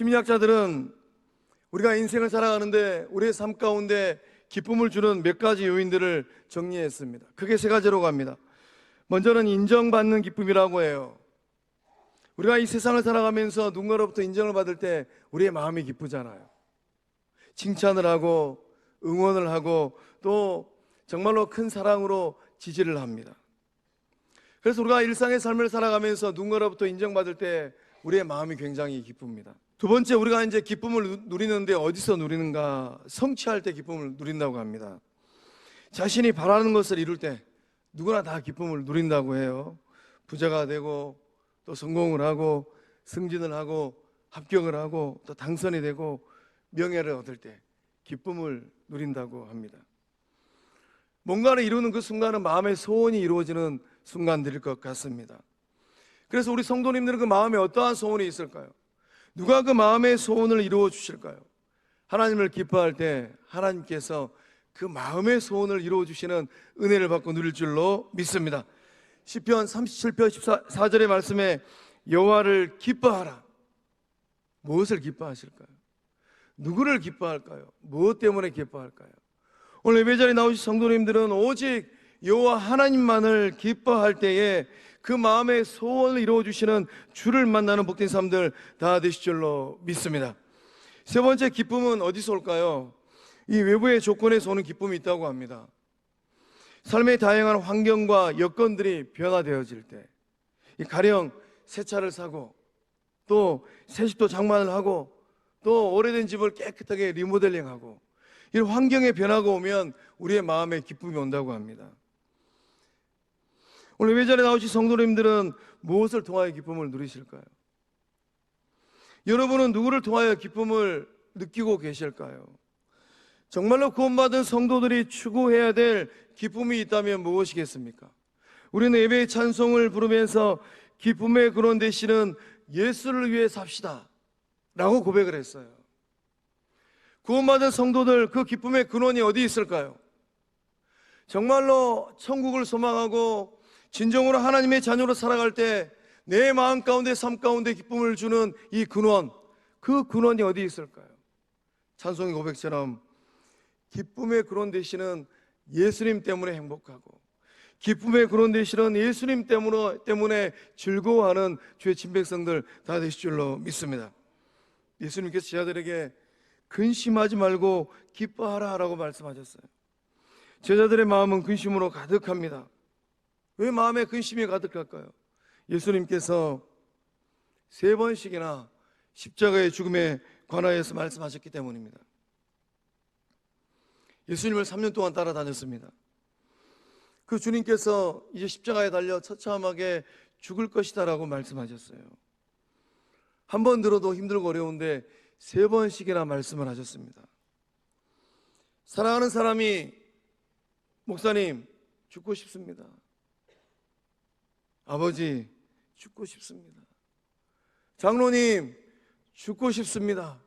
심리학자들은 우리가 인생을 살아가는데 우리의 삶 가운데 기쁨을 주는 몇 가지 요인들을 정리했습니다. 크게 세 가지로 갑니다. 먼저는 인정받는 기쁨이라고 해요. 우리가 이 세상을 살아가면서 누군가로부터 인정을 받을 때 우리의 마음이 기쁘잖아요. 칭찬을 하고 응원을 하고 또 정말로 큰 사랑으로 지지를 합니다. 그래서 우리가 일상의 삶을 살아가면서 누군가로부터 인정받을 때 우리의 마음이 굉장히 기쁩니다. 두 번째 우리가 이제 기쁨을 누- 누리는데 어디서 누리는가? 성취할 때 기쁨을 누린다고 합니다. 자신이 바라는 것을 이룰 때 누구나 다 기쁨을 누린다고 해요. 부자가 되고 또 성공을 하고 승진을 하고 합격을 하고 또 당선이 되고 명예를 얻을 때 기쁨을 누린다고 합니다. 뭔가를 이루는 그 순간은 마음의 소원이 이루어지는 순간들일 것 같습니다. 그래서 우리 성도님들은 그 마음에 어떠한 소원이 있을까요? 누가 그 마음의 소원을 이루어 주실까요? 하나님을 기뻐할 때 하나님께서 그 마음의 소원을 이루어 주시는 은혜를 받고 누릴 줄로 믿습니다. 시편 37편 14절의 말씀에 여호와를 기뻐하라. 무엇을 기뻐하실까요? 누구를 기뻐할까요? 무엇 때문에 기뻐할까요? 오늘 예배 자리에 나오신 성도님들은 오직 여호와 하나님만을 기뻐할 때에 그 마음의 소원을 이루어 주시는 주를 만나는 복된 삶들 다 되실 줄로 믿습니다. 세 번째 기쁨은 어디서 올까요? 이 외부의 조건에서 오는 기쁨이 있다고 합니다. 삶의 다양한 환경과 여건들이 변화되어질 때, 이 가령 새 차를 사고, 또 새 집도 장만을 하고, 또 오래된 집을 깨끗하게 리모델링하고, 이런 환경의 변화가 오면 우리의 마음에 기쁨이 온다고 합니다. 오늘 예배전에 나오신 성도님들은 무엇을 통하여 기쁨을 누리실까요? 여러분은 누구를 통하여 기쁨을 느끼고 계실까요? 정말로 구원받은 성도들이 추구해야 될 기쁨이 있다면 무엇이겠습니까? 우리는 예배의 찬송을 부르면서 기쁨의 근원 되시는 예수를 위해 삽시다 라고 고백을 했어요. 구원받은 성도들 그 기쁨의 근원이 어디 있을까요? 정말로 천국을 소망하고 진정으로 하나님의 자녀로 살아갈 때 내 마음 가운데 삶 가운데 기쁨을 주는 이 근원 그 근원이 어디 있을까요? 찬송의 고백처럼 기쁨의 근원 되시는 예수님 때문에 행복하고 기쁨의 근원 되시는 예수님 때문에, 때문에 즐거워하는 주의 친백성들 다 되실 줄로 믿습니다. 예수님께서 제자들에게 근심하지 말고 기뻐하라 라고 말씀하셨어요. 제자들의 마음은 근심으로 가득합니다. 왜 마음에 근심이 가득할까요? 예수님께서 세 번씩이나 십자가의 죽음에 관하여서 말씀하셨기 때문입니다. 예수님을 3년 동안 따라다녔습니다. 그 주님께서 이제 십자가에 달려 처참하게 죽을 것이다라고 말씀하셨어요. 한 번 들어도 힘들고 어려운데 세 번씩이나 말씀을 하셨습니다. 사랑하는 사람이 목사님 죽고 싶습니다. 아버지 죽고 싶습니다. 장로님 죽고 싶습니다.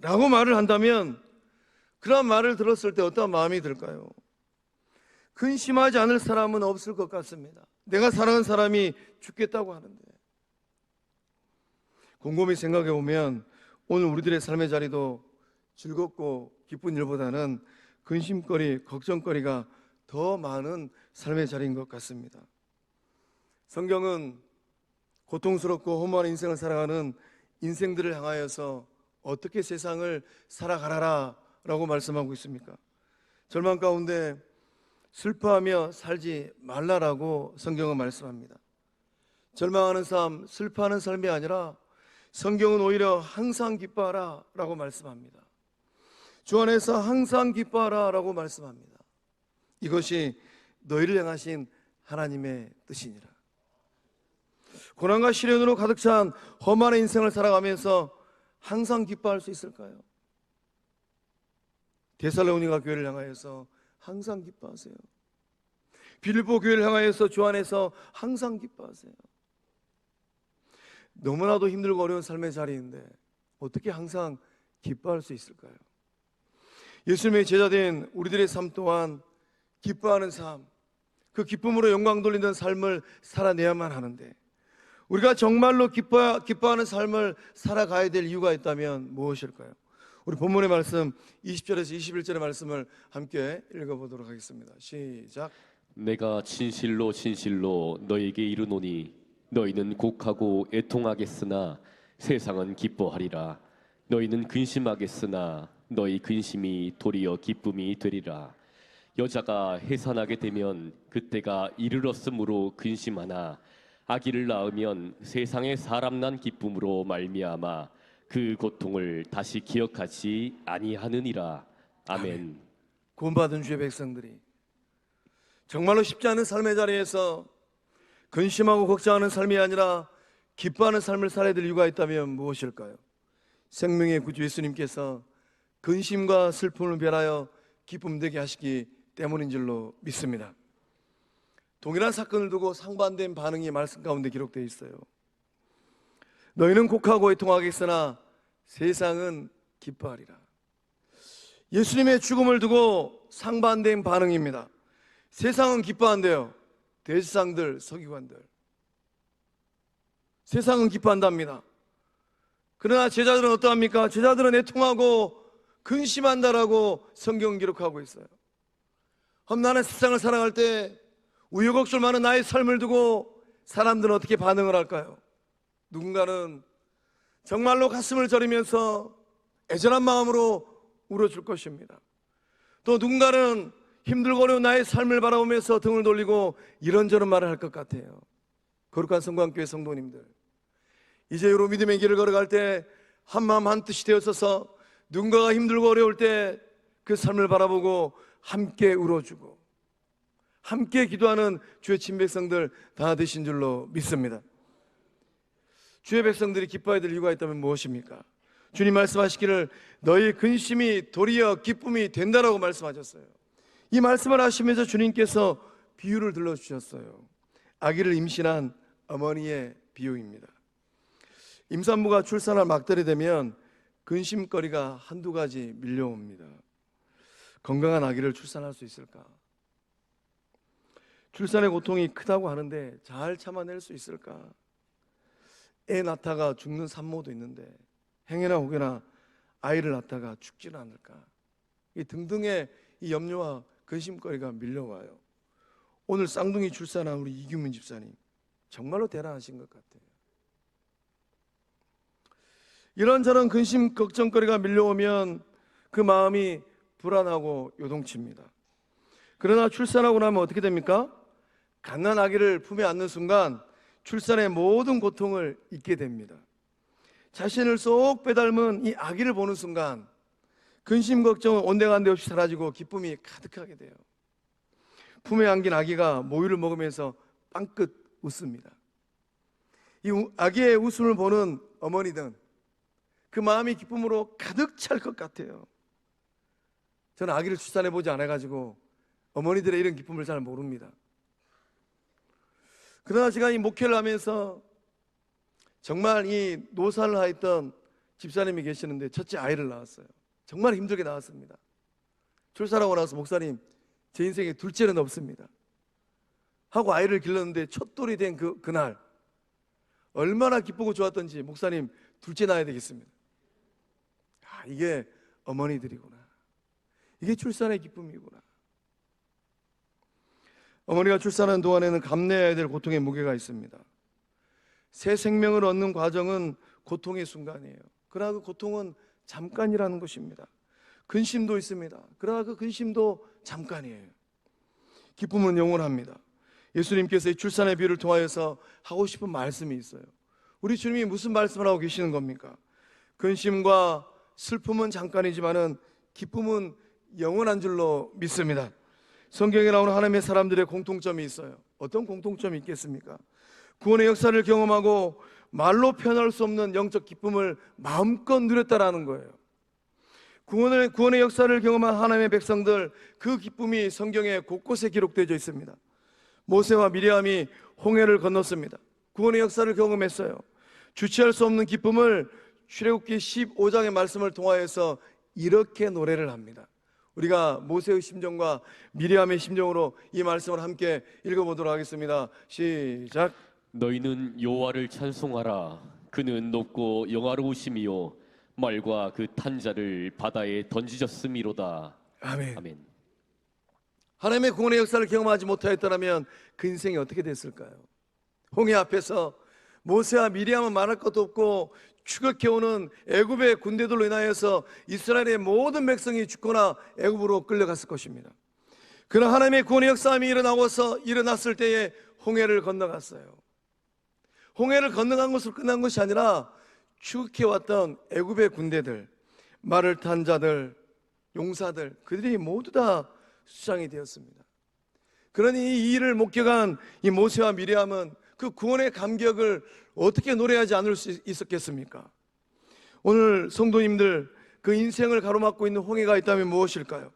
라고 말을 한다면 그런 말을 들었을 때 어떤 마음이 들까요? 근심하지 않을 사람은 없을 것 같습니다. 내가 사랑하는 사람이 죽겠다고 하는데. 곰곰이 생각해 보면 오늘 우리들의 삶의 자리도 즐겁고 기쁜 일보다는 근심거리, 걱정거리가 더 많은 삶의 자리인 것 같습니다. 성경은 고통스럽고 허무한 인생을 살아가는 인생들을 향하여서 어떻게 세상을 살아가라라 라고 말씀하고 있습니까? 절망 가운데 슬퍼하며 살지 말라라고 성경은 말씀합니다. 절망하는 삶, 슬퍼하는 삶이 아니라 성경은 오히려 항상 기뻐하라 라고 말씀합니다. 주 안에서 항상 기뻐하라 라고 말씀합니다. 이것이 너희를 향하신 하나님의 뜻이니라. 고난과 시련으로 가득 찬 험한 인생을 살아가면서 항상 기뻐할 수 있을까요? 데살로니가 교회를 향하여서 항상 기뻐하세요. 빌보 교회를 향하여서 주 안에서 항상 기뻐하세요. 너무나도 힘들고 어려운 삶의 자리인데 어떻게 항상 기뻐할 수 있을까요? 예수님의 제자된 우리들의 삶 또한 기뻐하는 삶, 그 기쁨으로 영광 돌리는 삶을 살아내야만 하는데 우리가 정말로 기뻐, 기뻐하는 삶을 살아가야 될 이유가 있다면 무엇일까요? 우리 본문의 말씀 20절에서 21절의 말씀을 함께 읽어보도록 하겠습니다. 시작. 내가 진실로 진실로 너에게 이르노니 너희는 곡하고 애통하겠으나 세상은 기뻐하리라 너희는 근심하겠으나 너희 근심이 도리어 기쁨이 되리라 여자가 해산하게 되면 그때가 이르렀으므로 근심하나 아기를 낳으면 세상에 사람 난 기쁨으로 말미암아 그 고통을 다시 기억하지 아니하느니라 아멘. 구원받은 주의 백성들이 정말로 쉽지 않은 삶의 자리에서 근심하고 걱정하는 삶이 아니라 기뻐하는 삶을 살아야 될 이유가 있다면 무엇일까요? 생명의 구주 예수님께서 근심과 슬픔을 변하여 기쁨 되게 하시기 때문인 줄로 믿습니다. 동일한 사건을 두고 상반된 반응이 말씀 가운데 기록되어 있어요. 너희는 곡하고 애통하겠으나 세상은 기뻐하리라. 예수님의 죽음을 두고 상반된 반응입니다. 세상은 기뻐한대요. 대지상들, 서기관들. 세상은 기뻐한답니다. 그러나 제자들은 어떠합니까? 제자들은 애통하고 근심한다라고 성경 기록하고 있어요. 험난한 세상을 살아갈 때 우여곡절 많은 나의 삶을 두고 사람들은 어떻게 반응을 할까요? 누군가는 정말로 가슴을 저리면서 애절한 마음으로 울어줄 것입니다. 또 누군가는 힘들고 어려운 나의 삶을 바라보면서 등을 돌리고 이런저런 말을 할 것 같아요. 거룩한 성광교회 성도님들. 이제로 믿음의 길을 걸어갈 때 한마음 한뜻이 되었어서 누군가가 힘들고 어려울 때 그 삶을 바라보고 함께 울어주고 함께 기도하는 주의 친백성들 다 되신 줄로 믿습니다. 주의 백성들이 기뻐해야 될 이유가 있다면 무엇입니까? 주님 말씀하시기를 너희 근심이 도리어 기쁨이 된다라고 말씀하셨어요. 이 말씀을 하시면서 주님께서 비유를 들려주셨어요. 아기를 임신한 어머니의 비유입니다. 임산부가 출산할 막달이 되면 근심거리가 한두 가지 밀려옵니다. 건강한 아기를 출산할 수 있을까? 출산의 고통이 크다고 하는데 잘 참아낼 수 있을까? 애 낳다가 죽는 산모도 있는데 행여나 혹여나 아이를 낳다가 죽지는 않을까? 이 등등의 이 염려와 근심거리가 밀려와요. 오늘 쌍둥이 출산한 우리 이규민 집사님 정말로 대단하신 것 같아요. 이런저런 근심 걱정거리가 밀려오면 그 마음이 불안하고 요동칩니다. 그러나 출산하고 나면 어떻게 됩니까? 갓난 아기를 품에 안는 순간 출산의 모든 고통을 잊게 됩니다. 자신을 쏙 빼닮은 이 아기를 보는 순간 근심 걱정은 온데간데 없이 사라지고 기쁨이 가득하게 돼요. 품에 안긴 아기가 모유를 먹으면서 빵긋 웃습니다. 이 우- 아기의 웃음을 보는 어머니든 그 마음이 기쁨으로 가득 찰 것 같아요. 저는 아기를 출산해 보지 않아 가지고 어머니들의 이런 기쁨을 잘 모릅니다. 그러나 제가 이 목회를 하면서 정말 이 노사를 하였던 집사님이 계시는데 첫째 아이를 낳았어요. 정말 힘들게 낳았습니다. 출산하고 나서 목사님 제 인생에 둘째는 없습니다. 하고 아이를 길렀는데 첫돌이 된 그 그날 얼마나 기쁘고 좋았던지 목사님 둘째 낳아야 되겠습니다. 아, 이게 어머니들이구나. 이게 출산의 기쁨이구나. 어머니가 출산하는 동안에는 감내해야 될 고통의 무게가 있습니다. 새 생명을 얻는 과정은 고통의 순간이에요. 그러나 그 고통은 잠깐이라는 것입니다. 근심도 있습니다. 그러나 그 근심도 잠깐이에요. 기쁨은 영원합니다. 예수님께서 이 출산의 비유를 통하여서 하고 싶은 말씀이 있어요. 우리 주님이 무슨 말씀을 하고 계시는 겁니까? 근심과 슬픔은 잠깐이지만은 기쁨은 영원한 줄로 믿습니다. 성경에 나오는 하나님의 사람들의 공통점이 있어요. 어떤 공통점이 있겠습니까? 구원의 역사를 경험하고 말로 표현할 수 없는 영적 기쁨을 마음껏 누렸다라는 거예요. 구원의, 구원의 역사를 경험한 하나님의 백성들 그 기쁨이 성경에 곳곳에 기록되어 있습니다. 모세와 미리암이 홍해를 건넜습니다. 구원의 역사를 경험했어요. 주체할 수 없는 기쁨을 출애굽기 15장의 말씀을 통하여서 이렇게 노래를 합니다. 우리가 모세의 심정과 미리암의 심정으로 이 말씀을 함께 읽어보도록 하겠습니다. 시작. 너희는 여호와를 찬송하라 그는 높고 영화로우심이요 말과 그 탄자를 바다에 던지셨음이로다 아멘. 아멘 하나님의 구원의 역사를 경험하지 못하였더라면 그 인생이 어떻게 됐을까요? 홍해 앞에서 모세와 미리암은 말할 것도 없고 추격해오는 애굽의 군대들로 인하여서 이스라엘의 모든 백성이 죽거나 애굽으로 끌려갔을 것입니다. 그러나 하나님의 구원의 역사함이 일어나고서 일어났을 때에 홍해를 건너갔어요. 홍해를 건너간 것으로 끝난 것이 아니라 추격해왔던 애굽의 군대들, 말을 탄 자들, 용사들, 그들이 모두 다 수장이 되었습니다. 그러니 이 일을 목격한 이 모세와 미리암은 그 구원의 감격을 어떻게 노래하지 않을 수 있었겠습니까? 오늘 성도님들 그 인생을 가로막고 있는 홍해가 있다면 무엇일까요?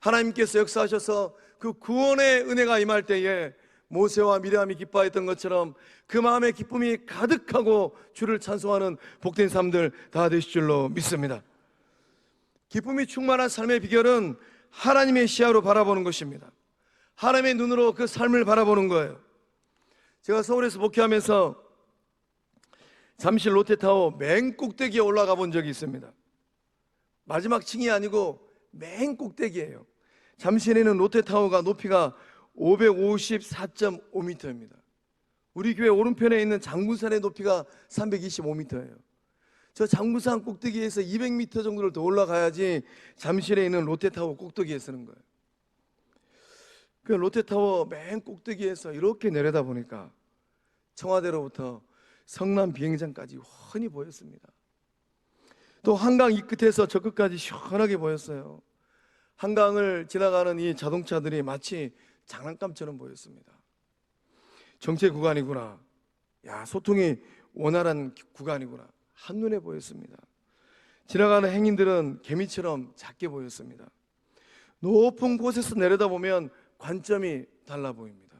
하나님께서 역사하셔서 그 구원의 은혜가 임할 때에 모세와 미리암이 기뻐했던 것처럼 그 마음의 기쁨이 가득하고 주를 찬송하는 복된 삶들 다 되실 줄로 믿습니다. 기쁨이 충만한 삶의 비결은 하나님의 시야로 바라보는 것입니다. 하나님의 눈으로 그 삶을 바라보는 거예요. 제가 서울에서 목회하면서 잠실 롯데타워 맨 꼭대기에 올라가 본 적이 있습니다. 마지막 층이 아니고 맨 꼭대기예요. 잠실에는 롯데타워가 높이가 554.5m입니다. 우리 교회 오른편에 있는 장군산의 높이가 325m예요. 저 장군산 꼭대기에서 200m 정도를 더 올라가야지 잠실에 있는 롯데타워 꼭대기에 서는 거예요. 그 롯데타워 맨 꼭대기에서 이렇게 내려다 보니까 청와대로부터 성남 비행장까지 훤히 보였습니다. 또 한강 이 끝에서 저 끝까지 시원하게 보였어요. 한강을 지나가는 이 자동차들이 마치 장난감처럼 보였습니다. 정체 구간이구나. 야, 소통이 원활한 구간이구나. 한눈에 보였습니다. 지나가는 행인들은 개미처럼 작게 보였습니다. 높은 곳에서 내려다보면 관점이 달라 보입니다.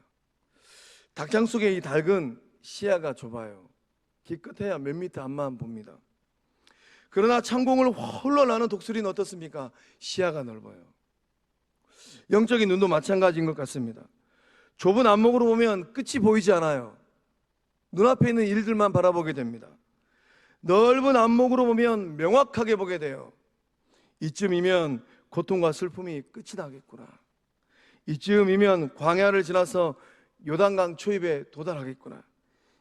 닭장 속의 이 닭은 시야가 좁아요. 기껏해야 몇 미터 앞만 봅니다. 그러나 창공을 홀로 나는 독수리는 어떻습니까? 시야가 넓어요. 영적인 눈도 마찬가지인 것 같습니다. 좁은 안목으로 보면 끝이 보이지 않아요. 눈앞에 있는 일들만 바라보게 됩니다. 넓은 안목으로 보면 명확하게 보게 돼요. 이쯤이면 고통과 슬픔이 끝이 나겠구나. 이쯤이면 광야를 지나서 요단강 초입에 도달하겠구나.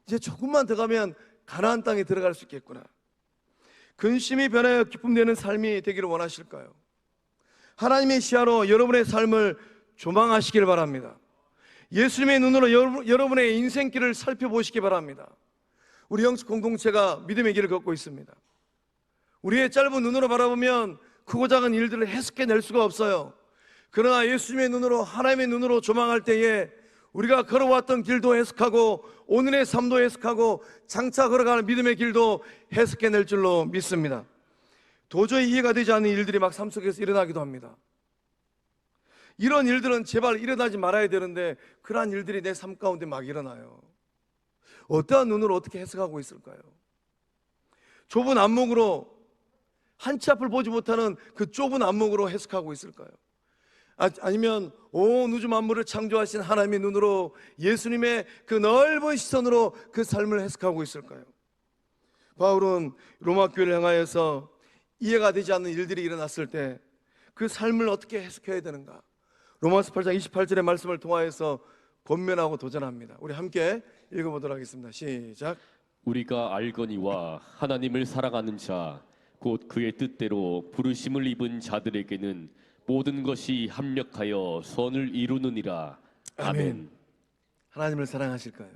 이제 조금만 더 가면 가나안 땅에 들어갈 수 있겠구나. 근심이 변하여 기쁨 되는 삶이 되기를 원하실까요? 하나님의 시야로 여러분의 삶을 조망하시길 바랍니다. 예수님의 눈으로 여러분- 여러분의 인생길을 살펴보시기 바랍니다. 우리 영적 공동체가 믿음의 길을 걷고 있습니다. 우리의 짧은 눈으로 바라보면 크고 작은 일들을 해석해낼 수가 없어요. 그러나 예수님의 눈으로 하나님의 눈으로 조망할 때에 우리가 걸어왔던 길도 해석하고 오늘의 삶도 해석하고 장차 걸어가는 믿음의 길도 해석해낼 줄로 믿습니다. 도저히 이해가 되지 않는 일들이 막 삶 속에서 일어나기도 합니다. 이런 일들은 제발 일어나지 말아야 되는데 그러한 일들이 내 삶 가운데 막 일어나요. 어떠한 눈으로 어떻게 해석하고 있을까요? 좁은 안목으로 한치 앞을 보지 못하는 그 좁은 안목으로 해석하고 있을까요? 아, 아니면 온 우주 만물을 창조하신 하나님의 눈으로 예수님의 그 넓은 시선으로 그 삶을 해석하고 있을까요? 바울은 로마 교회를 향하여서 이해가 되지 않는 일들이 일어났을 때 그 삶을 어떻게 해석해야 되는가? 로마서 8장 28절의 말씀을 통하여서 권면하고 도전합니다. 우리 함께 읽어보도록 하겠습니다. 시작. 우리가 알거니와 하나님을 사랑하는 자 곧 그의 뜻대로 부르심을 입은 자들에게는 모든 것이 합력하여 선을 이루느니라 아멘. 아멘. 하나님을 사랑하실까요?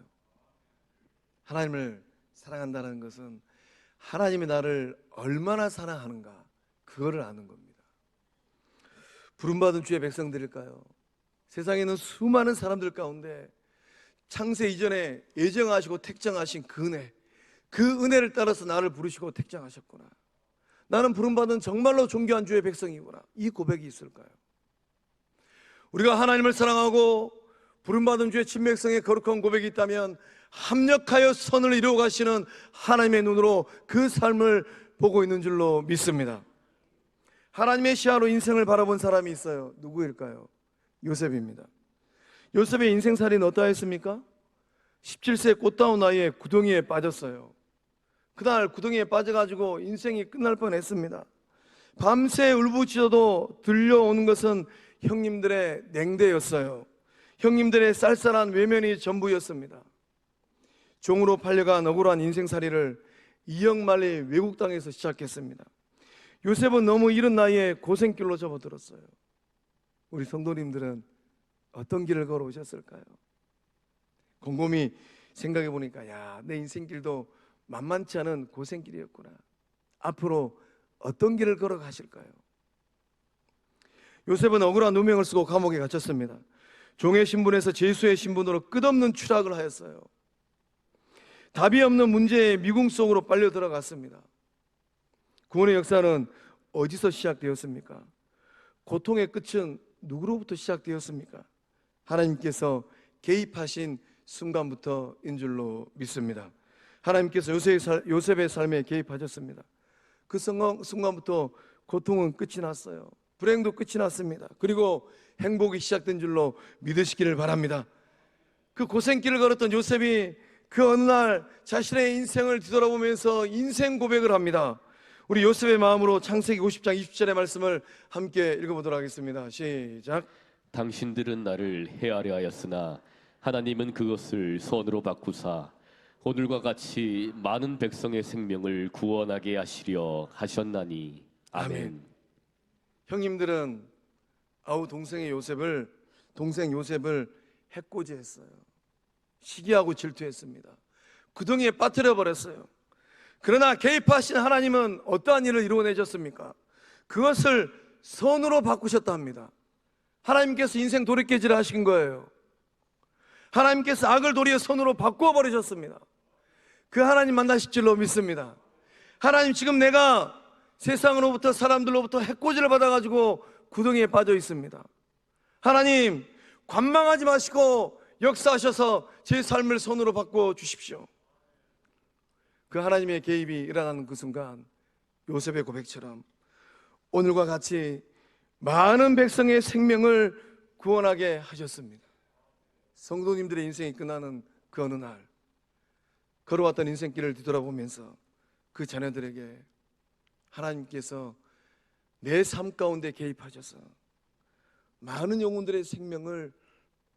하나님을 사랑한다는 것은 하나님이 나를 얼마나 사랑하는가 그거를 아는 겁니다. 부름받은 주의 백성들일까요? 세상에 있는 수많은 사람들 가운데 창세 이전에 예정하시고 택정하신 그 은혜 그 은혜를 따라서 나를 부르시고 택정하셨구나. 나는 부름받은 정말로 존귀한 주의 백성이구나. 이 고백이 있을까요? 우리가 하나님을 사랑하고 부름받은 주의 친백성의 거룩한 고백이 있다면 합력하여 선을 이루어 가시는 하나님의 눈으로 그 삶을 보고 있는 줄로 믿습니다. 하나님의 시야로 인생을 바라본 사람이 있어요. 누구일까요? 요셉입니다. 요셉의 인생살이는 어떠했습니까? 17세 꽃다운 나이에 구덩이에 빠졌어요. 그날 구덩이에 빠져가지고 인생이 끝날 뻔했습니다. 밤새 울부짖어도 들려오는 것은 형님들의 냉대였어요. 형님들의 쌀쌀한 외면이 전부였습니다. 종으로 팔려간 억울한 인생살이를 이영만리 외국 땅에서 시작했습니다. 요셉은 너무 이른 나이에 고생길로 접어들었어요. 우리 성도님들은 어떤 길을 걸어오셨을까요? 곰곰이 생각해 보니까 야, 내 인생길도 만만치 않은 고생길이었구나. 앞으로 어떤 길을 걸어 가실까요? 요셉은 억울한 누명을 쓰고 감옥에 갇혔습니다. 종의 신분에서 제수의 신분으로 끝없는 추락을 하였어요. 답이 없는 문제의 미궁 속으로 빨려 들어갔습니다. 구원의 역사는 어디서 시작되었습니까? 고통의 끝은 누구로부터 시작되었습니까? 하나님께서 개입하신 순간부터인 줄로 믿습니다. 하나님께서 요셉의, 삶에 개입하셨습니다. 그 순간, 순간부터 고통은 끝이 났어요. 불행도 끝이 났습니다. 그리고 행복이 시작된 줄로 믿으시기를 바랍니다. 그 고생길을 걸었던 요셉이 그 어느 날 자신의 인생을 뒤돌아보면서 인생 고백을 합니다. 우리 요셉의 마음으로 창세기 50장 20절의 말씀을 함께 읽어보도록 하겠습니다. 시작. 당신들은 나를 헤아려 하였으나 하나님은 그것을 선으로 바꾸사 오늘과 같이 많은 백성의 생명을 구원하게 하시려 하셨나니 아멘. 아멘. 형님들은 아우 동생의 요셉을 동생 요셉을 해코지했어요. 시기하고 질투했습니다. 구덩이에 빠뜨려 버렸어요. 그러나 개입하신 하나님은 어떠한 일을 이루어내셨습니까? 그것을 선으로 바꾸셨다 합니다. 하나님께서 인생 돌이켜지를 하신 거예요. 하나님께서 악을 도리어 선으로 바꾸어 버리셨습니다. 그 하나님 만나실 줄로 믿습니다. 하나님 지금 내가 세상으로부터 사람들로부터 해코지를 받아가지고 구덩이에 빠져 있습니다. 하나님 관망하지 마시고 역사하셔서 제 삶을 손으로 바꿔 주십시오. 그 하나님의 개입이 일어나는 그 순간 요셉의 고백처럼 오늘과 같이 많은 백성의 생명을 구원하게 하셨습니다. 성도님들의 인생이 끝나는 그 어느 날 걸어왔던 인생길을 뒤돌아보면서 그 자녀들에게 하나님께서 내 삶 가운데 개입하셔서 많은 영혼들의 생명을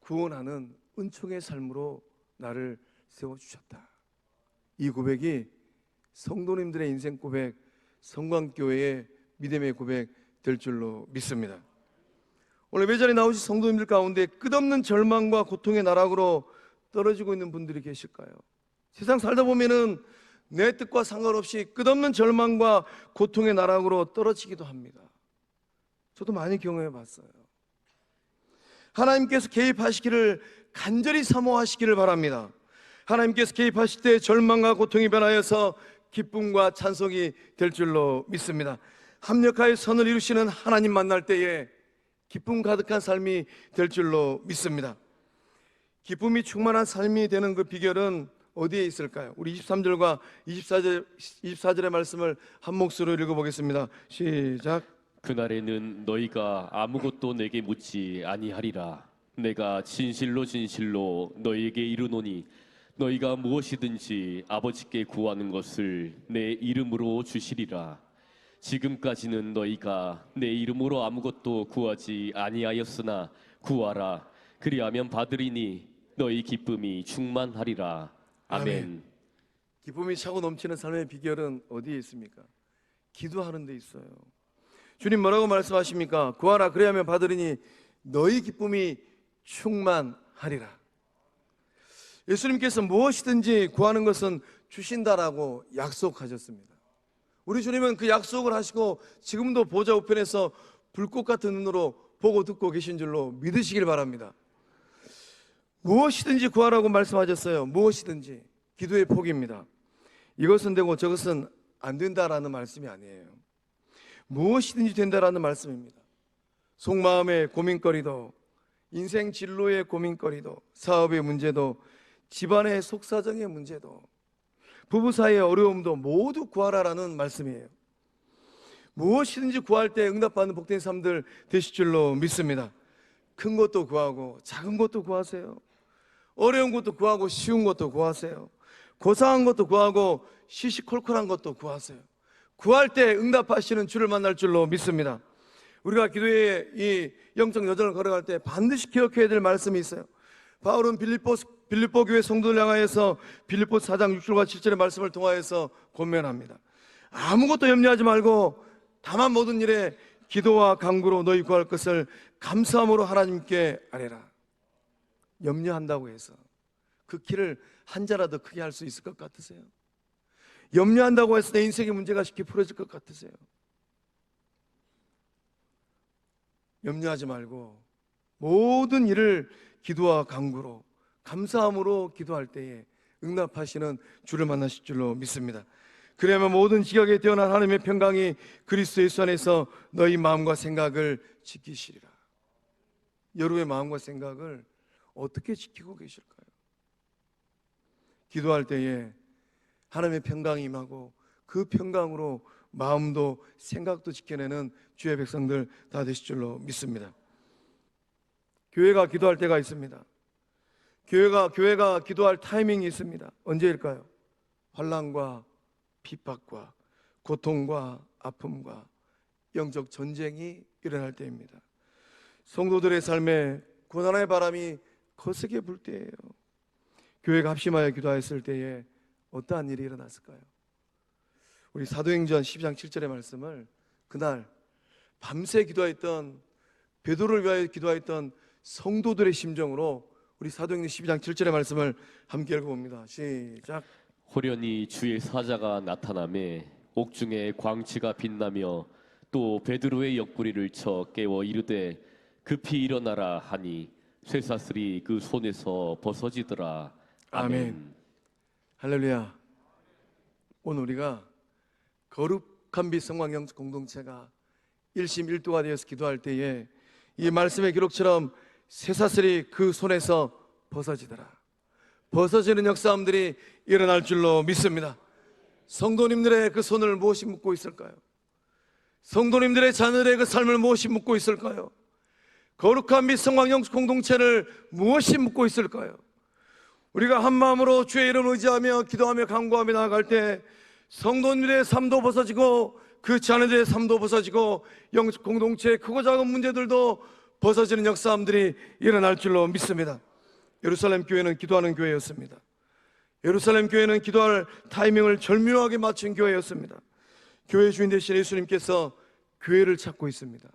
구원하는 은총의 삶으로 나를 세워주셨다. 이 고백이 성도님들의 인생 고백, 성광교회의 믿음의 고백 될 줄로 믿습니다. 오늘 매전에 나오신 성도님들 가운데 끝없는 절망과 고통의 나락으로 떨어지고 있는 분들이 계실까요? 세상 살다 보면은 내 뜻과 상관없이 끝없는 절망과 고통의 나락으로 떨어지기도 합니다. 저도 많이 경험해 봤어요. 하나님께서 개입하시기를 간절히 사모하시기를 바랍니다. 하나님께서 개입하실 때 절망과 고통이 변하여서 기쁨과 찬송이 될 줄로 믿습니다. 합력하여 선을 이루시는 하나님 만날 때에 기쁨 가득한 삶이 될 줄로 믿습니다. 기쁨이 충만한 삶이 되는 그 비결은 어디에 있을까요? 우리 23절과 24절, 24절의 말씀을 한 목소리로 읽어 보겠습니다. 시작. 그날에는 너희가 아무것도 내게 묻지 아니하리라. 내가 진실로 진실로 너희에게 이르노니 너희가 무엇이든지 아버지께 구하는 것을 내 이름으로 주시리라. 지금까지는 너희가 내 이름으로 아무것도 구하지 아니하였으나 구하라. 그리하면 받으리니 너희 기쁨이 충만하리라. 아멘. 기쁨이 차고 넘치는 삶의 비결은 어디에 있습니까? 기도하는 데 있어요. 주님 뭐라고 말씀하십니까? 구하라 그래야면 받으리니 너희 기쁨이 충만하리라. 예수님께서 무엇이든지 구하는 것은 주신다라고 약속하셨습니다. 우리 주님은 그 약속을 하시고 지금도 보좌 우편에서 불꽃 같은 눈으로 보고 듣고 계신 줄로 믿으시길 바랍니다. 무엇이든지 구하라고 말씀하셨어요. 무엇이든지 기도의 폭입니다. 이것은 되고 저것은 안 된다라는 말씀이 아니에요. 무엇이든지 된다라는 말씀입니다. 속마음의 고민거리도 인생 진로의 고민거리도 사업의 문제도 집안의 속사정의 문제도 부부 사이의 어려움도 모두 구하라라는 말씀이에요. 무엇이든지 구할 때 응답받는 복된 삶들 되실 줄로 믿습니다. 큰 것도 구하고 작은 것도 구하세요. 어려운 것도 구하고 쉬운 것도 구하세요. 고상한 것도 구하고 시시콜콜한 것도 구하세요. 구할 때 응답하시는 주를 만날 줄로 믿습니다. 우리가 기도에 이 영적 여정을 걸어갈 때 반드시 기억해야 될 말씀이 있어요. 바울은 빌립보 빌립보 교회 성도를 향하여서 빌립보 4장 6절과 7절의 말씀을 통하여서 권면합니다. 아무것도 염려하지 말고 다만 모든 일에 기도와 간구로 너희 구할 것을 감사함으로 하나님께 아뢰라. 염려한다고 해서 그 길을 한 자라도 크게 할 수 있을 것 같으세요? 염려한다고 해서 내 인생의 문제가 쉽게 풀어질 것 같으세요? 염려하지 말고 모든 일을 기도와 간구로 감사함으로 기도할 때에 응답하시는 주를 만나실 줄로 믿습니다. 그러면 모든 지각에 뛰어난 하나님의 평강이 그리스도 예수 안에서 너희 마음과 생각을 지키시리라. 여러분의 마음과 생각을 어떻게 지키고 계실까요? 기도할 때에 하나님의 평강이 임하고 그 평강으로 마음도 생각도 지켜내는 주의 백성들 다 되실 줄로 믿습니다. 교회가 기도할 때가 있습니다. 교회가 교회가 기도할 타이밍이 있습니다. 언제일까요? 환란과 핍박과 고통과 아픔과 영적 전쟁이 일어날 때입니다. 성도들의 삶에 고난의 바람이 거세게 불 때예요. 교회가 합심하여 기도했을 때에 어떠한 일이 일어났을까요? 우리 사도행전 12장 7절의 말씀을 그날 밤새 기도했던 베드로를 위하여 기도했던 성도들의 심정으로 우리 사도행전 12장 7절의 말씀을 함께 읽어봅니다. 시작. 호련히 주의 사자가 나타남에 옥중에 광치가 빛나며 또 베드로의 옆구리를 쳐 깨워 이르되 급히 일어나라 하니 쇠사슬이 그 손에서 벗어지더라. 아멘. 할렐루야. 오늘 우리가 거룩한 빛 성광영 공동체가 일심일도가 되어서 기도할 때에 이 말씀의 기록처럼 쇠사슬이 그 손에서 벗어지더라. 벗어지는 역사함들이 일어날 줄로 믿습니다. 성도님들의 그 손을 무엇이 묶고 있을까요? 성도님들의 자녀들의 그 삶을 무엇이 묶고 있을까요? 거룩한 및 성광영 공동체를 무엇이 묶고 있을까요? 우리가 한 마음으로 주의 이름 의지하며 기도하며 간구하며 나아갈 때 성도님들의 삶도 벗어지고 그 자녀들의 삶도 벗어지고 영적 공동체의 크고 작은 문제들도 벗어지는 역사함들이 일어날 줄로 믿습니다. 예루살렘 교회는 기도하는 교회였습니다. 예루살렘 교회는 기도할 타이밍을 절묘하게 맞춘 교회였습니다. 교회 주인 되신 예수님께서 교회를 찾고 있습니다.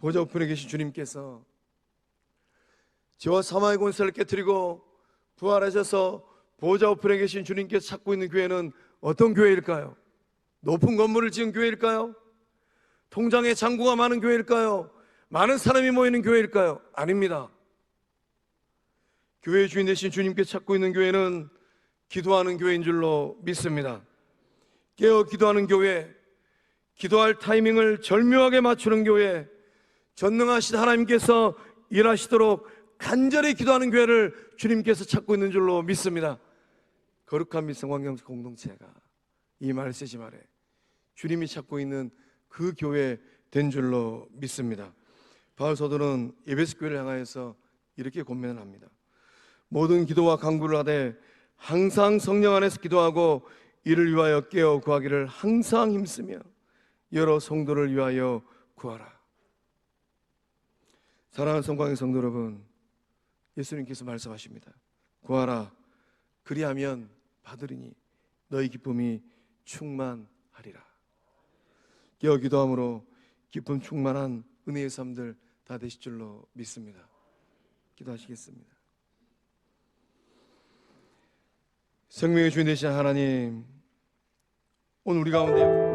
보좌 우편에 계신 주님께서 저와 사마의 권세를 깨뜨리고 부활하셔서 보좌 우편에 계신 주님께서 찾고 있는 교회는 어떤 교회일까요? 높은 건물을 지은 교회일까요? 통장에 잔고가 많은 교회일까요? 많은 사람이 모이는 교회일까요? 아닙니다. 교회 주인 되신 주님께 찾고 있는 교회는 기도하는 교회인 줄로 믿습니다. 깨어 기도하는 교회, 기도할 타이밍을 절묘하게 맞추는 교회, 전능하신 하나님께서 일하시도록 간절히 기도하는 교회를 주님께서 찾고 있는 줄로 믿습니다. 거룩한 미성광경 공동체가 이 말을 쓰지 말에 주님이 찾고 있는 그 교회 된 줄로 믿습니다. 바울 사도는 에베소 교회를 향하여서 이렇게 권면을 합니다. 모든 기도와 간구를 하되 항상 성령 안에서 기도하고 이를 위하여 깨어 구하기를 항상 힘쓰며 여러 성도를 위하여 구하라. 사랑하는 성광의 성도 여러분, 예수님께서 말씀하십니다. 구하라. 그리하면 받으리니 너희 기쁨이 충만하리라. 깨어 기도함으로 기쁨 충만한 은혜의 삶들 다 되실 줄로 믿습니다. 기도하시겠습니다. 생명의 주인 되신 하나님, 오늘 우리 가운데